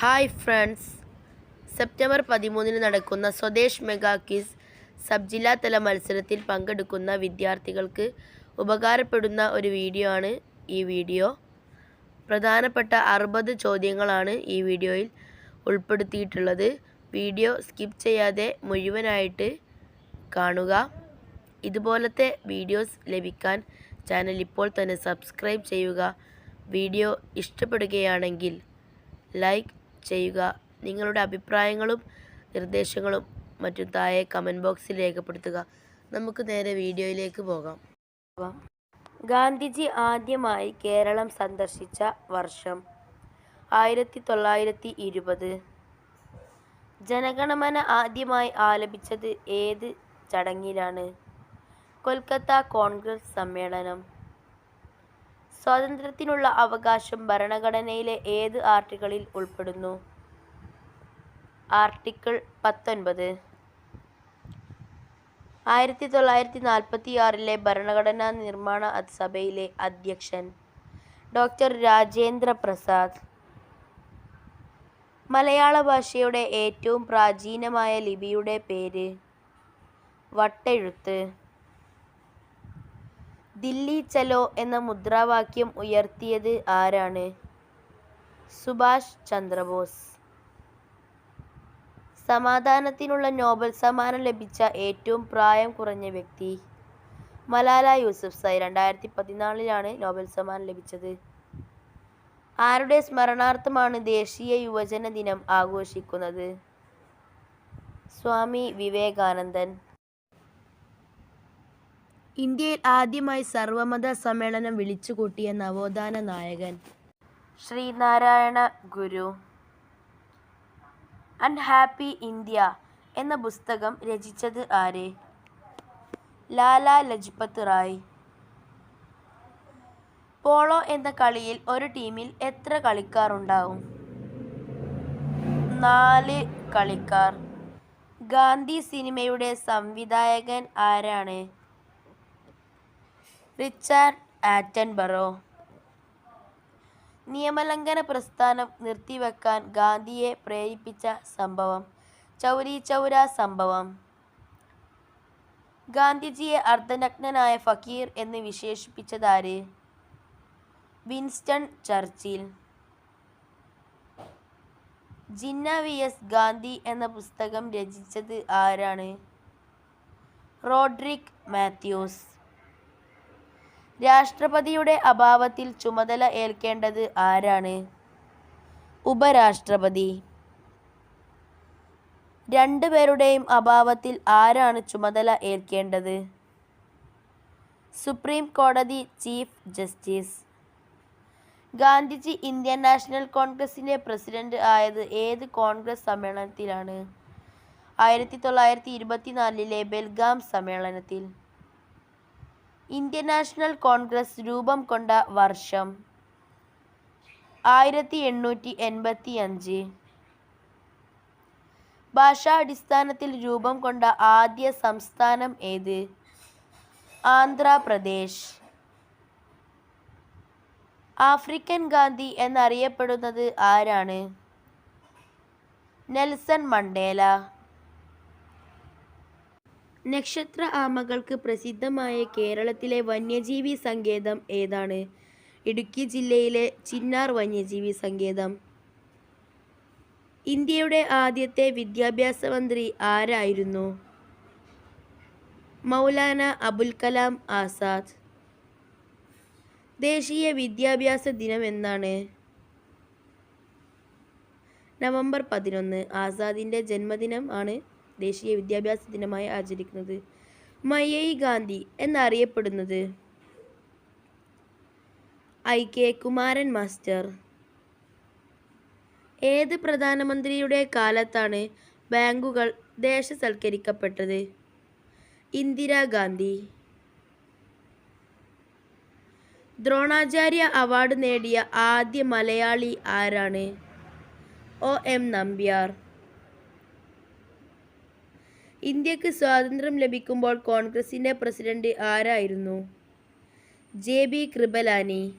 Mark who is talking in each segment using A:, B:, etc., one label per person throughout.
A: Hi friends. September പതിമൂന്നിന് നടക്കുന്ന Swadesh mega kiss sub ജില്ലാതല മത്സരത്തിൽ പങ്കെടുക്കുന്ന വിദ്യാർത്ഥികൾക്ക് ഉപകാരപ്പെടുന്ന ഒരു വീഡിയോ ആണ് ഈ വീഡിയോ. പ്രധാനപ്പെട്ട അറുപത് ചോദ്യങ്ങളാണ് ഈ വീഡിയോയിൽ ഉൾപ്പെടുത്തിയിട്ടുള്ളത്. വീഡിയോ സ്കിപ്പ് ചെയ്യാതെ മുഴുവനായിട്ട് കാണുക. ഇതുപോലത്തെ വീഡിയോസ് ലഭിക്കാൻ ചാനൽ ഇപ്പോൾ തന്നെ സബ്സ്ക്രൈബ് ചെയ്യുക. വീഡിയോ ഇഷ്ടപ്പെടുകയാണെങ്കിൽ ലൈക്ക് ചെയ്യുക. നിങ്ങളുടെ അഭിപ്രായങ്ങളും നിർദ്ദേശങ്ങളും മറ്റും താഴെ കമന്റ് ബോക്സിൽ രേഖപ്പെടുത്തുക. നമുക്ക് നേരെ വീഡിയോയിലേക്ക് പോകാം. ഗാന്ധിജി ആദ്യമായി കേരളം സന്ദർശിച്ച വർഷം ആയിരത്തി തൊള്ളായിരത്തി ഇരുപത് ജനഗണമന ആദ്യമായി ആലപിച്ചത് ഏത് ചടങ്ങിലാണ്? കൊൽക്കത്ത കോൺഗ്രസ് സമ്മേളനം. സ്വാതന്ത്ര്യത്തിനുള്ള അവകാശം ഭരണഘടനയിലെ ഏത് ആർട്ടിക്കിളിൽ ഉൾപ്പെടുന്നു? ആർട്ടിക്കിൾ പത്തൊൻപത്. ആയിരത്തി തൊള്ളായിരത്തി നാൽപ്പത്തി ആറിലെ ഭരണഘടനാ നിർമ്മാണ സഭയിലെ അധ്യക്ഷൻ ഡോക്ടർ രാജേന്ദ്ര പ്രസാദ്. മലയാള ഭാഷയുടെ ഏറ്റവും പ്രാചീനമായ ലിപിയുടെ പേര് വട്ടെഴുത്ത്. ദില്ലി ചലോ എന്ന മുദ്രാവാക്യം ഉയർത്തിയത് ആരാണ്? സുഭാഷ് ചന്ദ്രബോസ്. സമാധാനത്തിനുള്ള നോബൽ സമ്മാനം ലഭിച്ച ഏറ്റവും പ്രായം കുറഞ്ഞ വ്യക്തി മലാല യൂസഫ് സായി രണ്ടായിരത്തി പതിനാലിലാണ് നോബൽ സമ്മാനം ലഭിച്ചത്. ആരുടെ സ്മരണാർത്ഥമാണ് ദേശീയ യുവജന ദിനം ആഘോഷിക്കുന്നത്? സ്വാമി വിവേകാനന്ദൻ. ഇന്ത്യയിൽ ആദ്യമായി സർവമത സമ്മേളനം വിളിച്ചുകൂട്ടിയ നവോത്ഥാന നായകൻ. ശ്രീനാരായണ ഗുരു. അൺഹാപ്പി ഇന്ത്യ എന്ന പുസ്തകം രചിച്ചത് ആര്? ലാല ലജ്പത് റായ്. പോളോ എന്ന കളിയിൽ ഒരു ടീമിൽ എത്ര കളിക്കാർ ഉണ്ടാവും? നാല് കളിക്കാർ. ഗാന്ധി സിനിമയുടെ സംവിധായകൻ ആരാണ്? Richard Attenborough. നിയമലംഘന പ്രസ്ഥാനം നിർത്തിവെക്കാൻ ഗാന്ധിയെ പ്രേരിപ്പിച്ച സംഭവം. ചൗരി ചൗര സംഭവം. ഗാന്ധിജിയെ അർദ്ധനഗ്നനായ ഫക്കീർ എന്ന് വിശേഷിപ്പിച്ചതാര്? Winston Churchill. Jinnah V S Gandhi എന്ന പുസ്തകം രചിച്ചത് ആരാണ്? Roderick Matthews. രാഷ്ട്രപതിയുടെ അഭാവത്തിൽ ചുമതല ഏൽക്കേണ്ടത് ആരാണ്? ഉപരാഷ്ട്രപതി. രണ്ടുപേരുടെയും അഭാവത്തിൽ ആരാണ് ചുമതല ഏൽക്കേണ്ടത്? സുപ്രീം കോടതി chief justice. Gandhiji Indian national കോൺഗ്രസിന്റെ പ്രസിഡന്റ് ആയത് ഏത് കോൺഗ്രസ് സമ്മേളനത്തിലാണ്? ആയിരത്തി തൊള്ളായിരത്തി ഇരുപത്തിനാലിലെ ബെൽഗാം സമ്മേളനത്തിൽ. ഇന്ത്യൻ നാഷണൽ കോൺഗ്രസ് രൂപം കൊണ്ട വർഷം ആയിരത്തി എണ്ണൂറ്റി എൺപത്തി അഞ്ച് ഭാഷാടിസ്ഥാനത്തിൽ രൂപം കൊണ്ട ആദ്യ സംസ്ഥാനം ഏത്? ആന്ധ്രാപ്രദേശ്. ആഫ്രിക്കൻ ഗാന്ധി എന്നറിയപ്പെടുന്നത് ആരാണ്? Nelson Mandela. നക്ഷത്ര ആമകൾക്ക് പ്രസിദ്ധമായ കേരളത്തിലെ വന്യജീവി സങ്കേതം ഏതാണ്? ഇടുക്കി ജില്ലയിലെ ചിന്നാർ വന്യജീവി സങ്കേതം. ഇന്ത്യയുടെ ആദ്യത്തെ വിദ്യാഭ്യാസ മന്ത്രി ആരായിരുന്നു? മൗലാന അബുൽ കലാം ആസാദ്. ദേശീയ വിദ്യാഭ്യാസ ദിനം എന്നാണ്. നവംബർ പതിനൊന്ന് ആസാദിന്റെ ജന്മദിനം ആണ്. ദേശീയ വിദ്യാഭ്യാസ ദിനമായി ആചരിക്കുന്നത്. മയ്യയി ഗാന്ധി എന്നറിയപ്പെടുന്നത്. I K Kumaran master. ഏത് പ്രധാനമന്ത്രിയുടെ കാലത്താണ് ബാങ്കുകൾ ദേശസൽക്കരിക്കപ്പെട്ടത്? ഇന്ദിരാഗാന്ധി ദ്രോണാചാര്യ അവാർഡ് നേടിയ ആദ്യ മലയാളി ആരാണ്? O M Nambiar. ഇന്ത്യയ്ക്ക് സ്വാതന്ത്ര്യം ലഭിക്കുമ്പോൾ കോൺഗ്രസിന്റെ പ്രസിഡന്റ് ആരായിരുന്നു? J B Kripalani.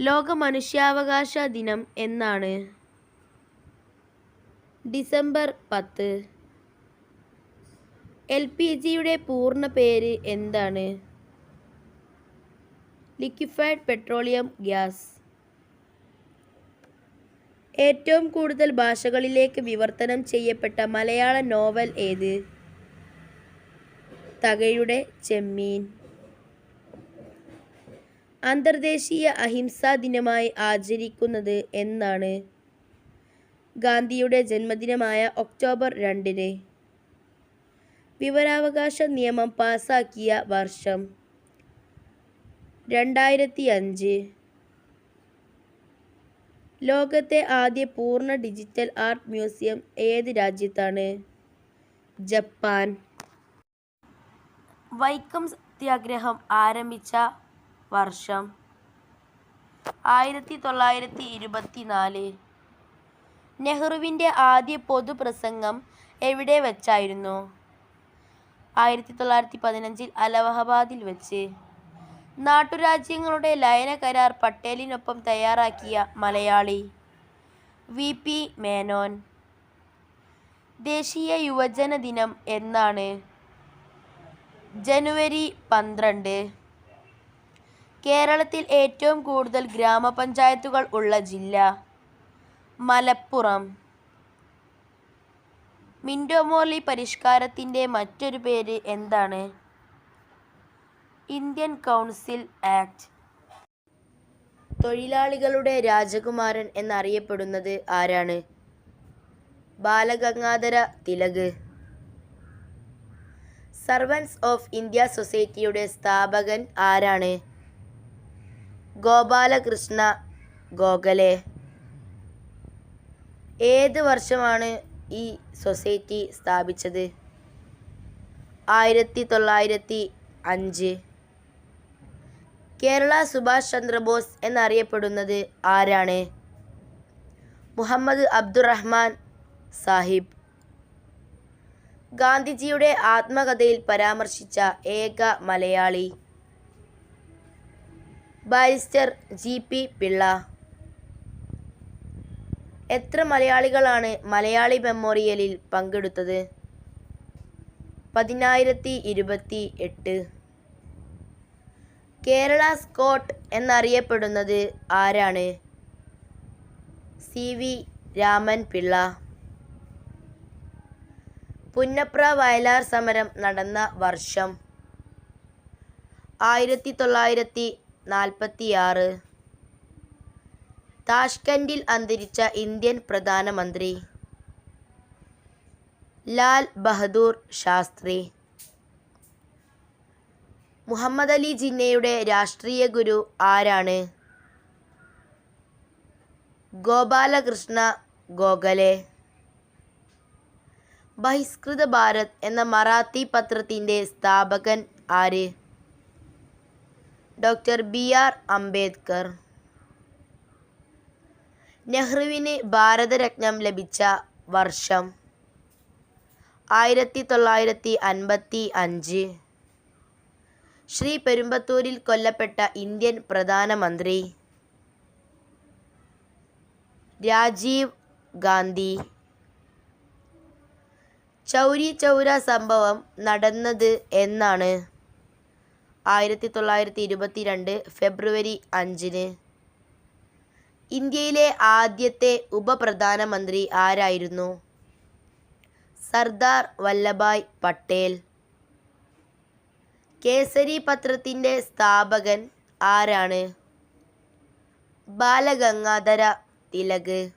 A: ലോക മനുഷ്യാവകാശ ദിനം എന്നാണ്. ഡിസംബർ പത്ത്. എൽ പി ജിയുടെ പൂർണ പേര് എന്താണ്? Liquefied petroleum gas. ഏറ്റവും കൂടുതൽ ഭാഷകളിലേക്ക് വിവർത്തനം ചെയ്യപ്പെട്ട മലയാള നോവൽ ഏത്? തകഴിയുടെ ചെമ്മീൻ. അന്തർദേശീയ അഹിംസാ ദിനമായി ആചരിക്കുന്നത് എന്നാണ്. ഗാന്ധിയുടെ ജന്മദിനമായ ഒക്ടോബർ രണ്ടിന്. വിവരാവകാശ നിയമം പാസാക്കിയ വർഷം. രണ്ടായിരത്തി അഞ്ച് ലോകത്തെ ആദ്യ പൂർണ ഡിജിറ്റൽ ആർട്ട് മ്യൂസിയം ഏത് രാജ്യത്താണ്? ജപ്പാൻ. വൈക്കം സത്യാഗ്രഹം ആരംഭിച്ച വർഷം ആയിരത്തി തൊള്ളായിരത്തി ഇരുപത്തിനാല് നെഹ്റുവിന്റെ ആദ്യ പൊതുപ്രസംഗം എവിടെ വെച്ചായിരുന്നു? ആയിരത്തി തൊള്ളായിരത്തി പതിനഞ്ചിൽ അലഹബാദിൽ വെച്ച്. നാട്ടുരാജ്യങ്ങളുടെ ലയന കരാർ പട്ടേലിനൊപ്പം തയ്യാറാക്കിയ മലയാളി വി പി മേനോൻ. ദേശീയ യുവജന ദിനം എന്നാണ്. ജനുവരി പന്ത്രണ്ട്. കേരളത്തിൽ ഏറ്റവും കൂടുതൽ ഗ്രാമപഞ്ചായത്തുകൾ ഉള്ള ജില്ല മലപ്പുറം. മിൻഡോമോർലി പരിഷ്കാരത്തിന്റെ മറ്റൊരു പേര് എന്താണ്? Indian council act. തൊഴിലാളികളുടെ രാജകുമാരൻ എന്നറിയപ്പെടുന്നത് ആരാണ്? Balagangadhara Tilak. Servants of India സൊസൈറ്റിയുടെ സ്ഥാപകൻ ആരാണ്? ഗോപാലകൃഷ്ണ ഗോഖലെ. ഏത് വർഷമാണ് ഈ സൊസൈറ്റി സ്ഥാപിച്ചത്? ആയിരത്തി തൊള്ളായിരത്തി അഞ്ച്. കേരള സുഭാഷ് ചന്ദ്രബോസ് എന്നറിയപ്പെടുന്നത് ആരാണ്? മുഹമ്മദ് അബ്ദുറഹ്മാൻ സാഹിബ്. ഗാന്ധിജിയുടെ ആത്മകഥയിൽ പരാമർശിച്ച ഏക Malayali. Barrister G P Pillai. എത്ര മലയാളികളാണ് മലയാളി മെമ്മോറിയലിൽ പങ്കെടുത്തത്? പതിനായിരത്തി ഇരുപത്തി എട്ട്. കേരള സ്കോട്ട് എന്നറിയപ്പെടുന്നത് ആരാണ്? C V Raman Pillai. Punnapra Vayalar സമരം നടന്ന വർഷം ആയിരത്തി തൊള്ളായിരത്തി നാൽപ്പത്തിയാറ്. താഷ്കൻഡിൽ അന്തരിച്ച ഇന്ത്യൻ പ്രധാനമന്ത്രി ലാൽ ബഹദൂർ ശാസ്ത്രി. മുഹമ്മദ് അലി ജിന്നയുടെ രാഷ്ട്രീയ ഗുരു ആരാണ്? ഗോപാലകൃഷ്ണ ഗോഖലെ. ബഹിഷ്കൃത ഭാരത് എന്ന മറാത്തി പത്രത്തിന്റെ സ്ഥാപകൻ ആര്? Doctor B R Ambedkar. നെഹ്റുവിന് ഭാരതരത്നം ലഭിച്ച വർഷം ആയിരത്തി തൊള്ളായിരത്തി അൻപത്തി അഞ്ച്. ശ്രീ പെരുമ്പത്തൂരിൽ കൊല്ലപ്പെട്ട ഇന്ത്യൻ പ്രധാനമന്ത്രി രാജീവ് ഗാന്ധി. ചൗരി ചൗര സംഭവം നടന്നത് എന്നാണ് ആയിരത്തി തൊള്ളായിരത്തി ഇരുപത്തിരണ്ട് ഫെബ്രുവരി അഞ്ചിന്. ഇന്ത്യയിലെ ആദ്യത്തെ ഉപപ്രധാനമന്ത്രി ആരായിരുന്നു? സർദാർ വല്ലഭായ് പട്ടേൽ. കേസരി പത്രത്തിന്റെ സ്ഥാപകൻ ആരാണ്? ബാലഗംഗാധര തിലക്.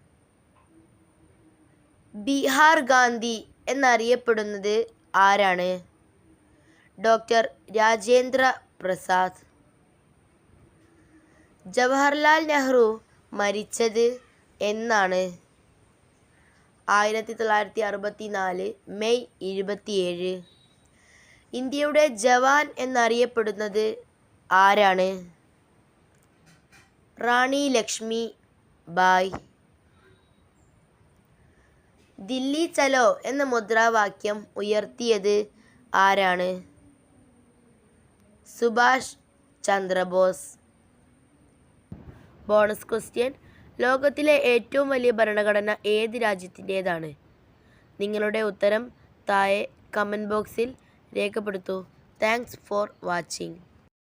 A: ബീഹാർ ഗാന്ധി എന്നറിയപ്പെടുന്നത് ആരാണ്? ഡോക്ടർ രാജേന്ദ്ര പ്രസാദ്. ജവഹർലാൽ നെഹ്റു മരിച്ചത് എന്നാണ്. ആയിരത്തി തൊള്ളായിരത്തി അറുപത്തി നാല് മെയ് ഇരുപത്തിയേഴ്. ഇന്ത്യയുടെ ജവാൻ എന്നറിയപ്പെടുന്നത് ആരാണ്? റാണി ലക്ഷ്മി ബായ്. ദില്ലി ചലോ എന്ന മുദ്രാവാക്യം ഉയർത്തിയത് ആരാണ്? സുഭാഷ് ചന്ദ്രബോസ്. Bonus question. ലോകത്തിലെ ഏറ്റവും വലിയ ഭരണഘടന ഏത് രാജ്യത്തിന്റേതാണ്? നിങ്ങളുടെ ഉത്തരം താഴെ കമന്റ് ബോക്സിൽ രേഖപ്പെടുത്തൂ. Thanks for watching.